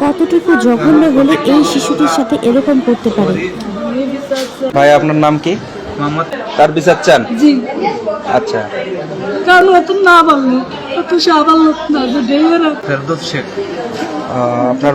কতটুকু জঘন্য হলে এই শিশুটির সাথে এরকম করতে পারে? ভাই আপনার নাম কি? মোহাম্মদ। তার বিচার চান? জি। আচ্ছা। কারণ অত না পারল অত সাবাল লোক না যে রাখ ফেরদৌস শেখ। আপনার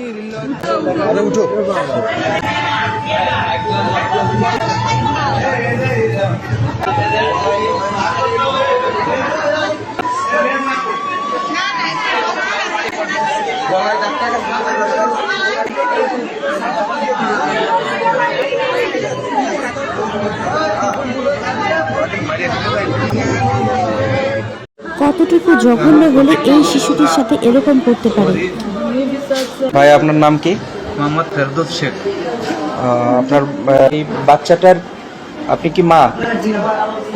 আরে উঠো। কতটুকু জঘন্য হলে এই শিশুটির সাথে এরকম করতে পারে? ভাই আপনার নাম কি? মোহাম্মদ ফেরদৌস শেখ। আপনার এই বাচ্চাটার আপনি কি মা?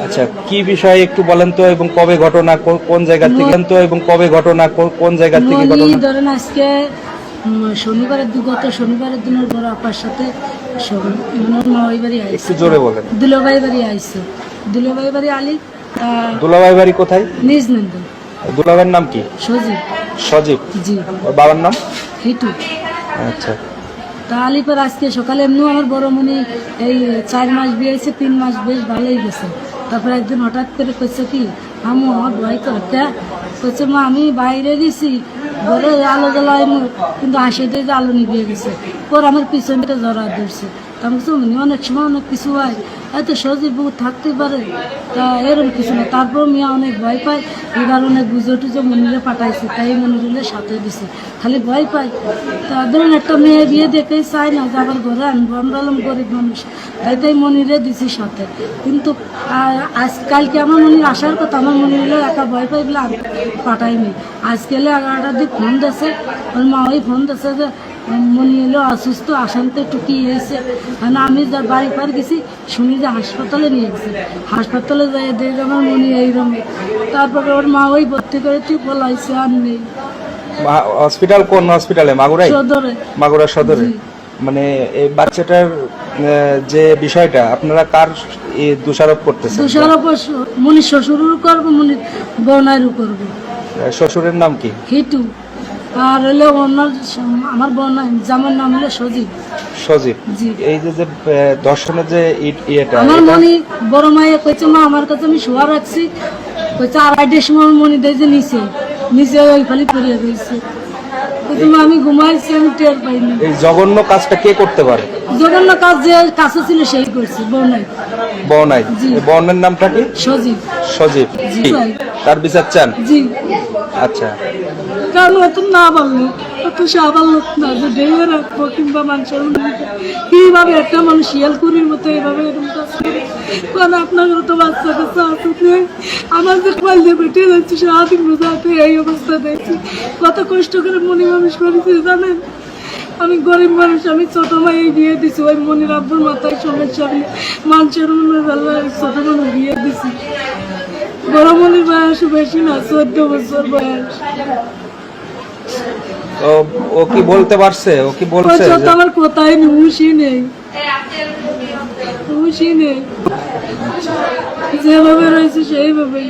আচ্ছা কি বিষয়ে একটু বলেন তো এবং কবে ঘটনা কোন জায়গা থেকে বলেন তো এবং কবে ঘটনা কোন জায়গা থেকে ঘটনা? ধরেন আজকে শনিবারের বিগত শনিবারের দিনের বড় আপার সাথে মামাই বাড়ি একটু আইসে জোরে বলেন। দুলাভাই বাড়ি আইসে দুলাভাই বাড়ি আলি দুলাভাই বাড়ি কোথায়? নিজ নন্দন। দুলাভাইয়ের নাম কি? সজীব। সজীব? জি। ওর বাবার নাম? হিটু আচ্ছা। তা আলিপার আজকে সকালে এমনিও আমার বড় মনি এই চার মাস বিয়ে হয়েছে তিন মাস বেশ ভালোই গেছে। তারপরে একদিন হঠাৎ করে কইছে কি আমু আমার ভয় করে কে কইছে মা আমি বাইরে গেছি ঘরে আলো জ্বলাই মু কিন্তু হাসি দিয়ে যে আলো নিভিয়ে গেছে। পর আমার পিছনটা জড়া ধরছে। আমি বলছি, অনেক সময় অনেক কিছু হয়। এত সহজে বউ থাকতে পারে তা এরকম কিছু না। তারপর মিয়া অনেক ভয় পায়। এবার অনেক বুঝে টুজে মনিরে পাঠাইছে তাই মনিরে সাথে দিছে। খালি ভয় পায়। তা ধরুন একটা মেয়ে বিয়ে দেখেই চাই না যে আবার ঘরে আনব আমরা হলাম গরিব মানুষ। তাই তাই মনিরে দিছি সাথে। কিন্তু আ- আজ কালকে আমার মনির আসার কথা আমার মনির একা ভয় পাই বলে পাঠাইনি আজকে এলে এগারোটার দিক ফোন দিয়েছে ওর মা ওই ফোন দিয়েছে যে মনি এলো অসুস্থ আসানতে টুকি হয়েছে। মানে আমি যা বাড়ি পার গেছি শুনি যে হাসপাতালে নিয়ে গেছে। হাসপাতালে যাই দেখি আমার মনি এইরকম তারপরে ওর মা ওই ভর্তি করে তুই বলাইছে আর নেই। হসপিটাল কোন হসপিটালে? মাগুরাই? সদরে। মাগুরা সদরে। মানে এই বাচ্চাটার যে বিষয়টা আপনারা কার দোষারোপ করতেছেন? দোষারোপ মনি শ্বশুরও করব মনি বোনারও করব। শ্বশুরের নাম কি? হিটু। আর হলো ওনার আমার বোন জামার নাম হলো সজীব। সজীব? জি। এই যে যে ধর্ষণের যে ইয়েটা আমার মনি বড় মায়ে কইছে মা আমার কাছে আমি শোয়া রাখছি। কইছে আড়াইটার সময় মনি দেয় যে নিচে। নিচে ওই খালি পড়িয়ে মা আমি ঘুমাইছি আমি টের পাইনি এই জঘন্য কাজটা কে করতে পারে? জঘন্য কাজ যে কাছে ছিল সেই করছে বোনাই বনাই বনের নামটা কি? সজীব। সজীব। জি তার বিচার চান? জি। আচ্ছা। কারণ না না যে কিংবা মানুষের একটা মানুষ মতো এইভাবে আপনার আমার যে রোজাতে এই কত কষ্ট করে মনি মানুষ করেছি জানেন? আমি গরিব মানুষ, আমি ছোট ভাই বিয়ে দিছি, ওই মনির আব্বুর মাথায় সমস্যা আমি মানুষের মনে ছোট মানুষ বিয়ে দিছি। বড় মনির বয়স বেশি না চোদ্দ বছর বয়স। তো ও কি বলতে পারছে? ও কি বলছে তো আমার কোথায়? নেই হুশই নেই। হুশই নেই। যেভাবে রয়েছে সেইভাবেই।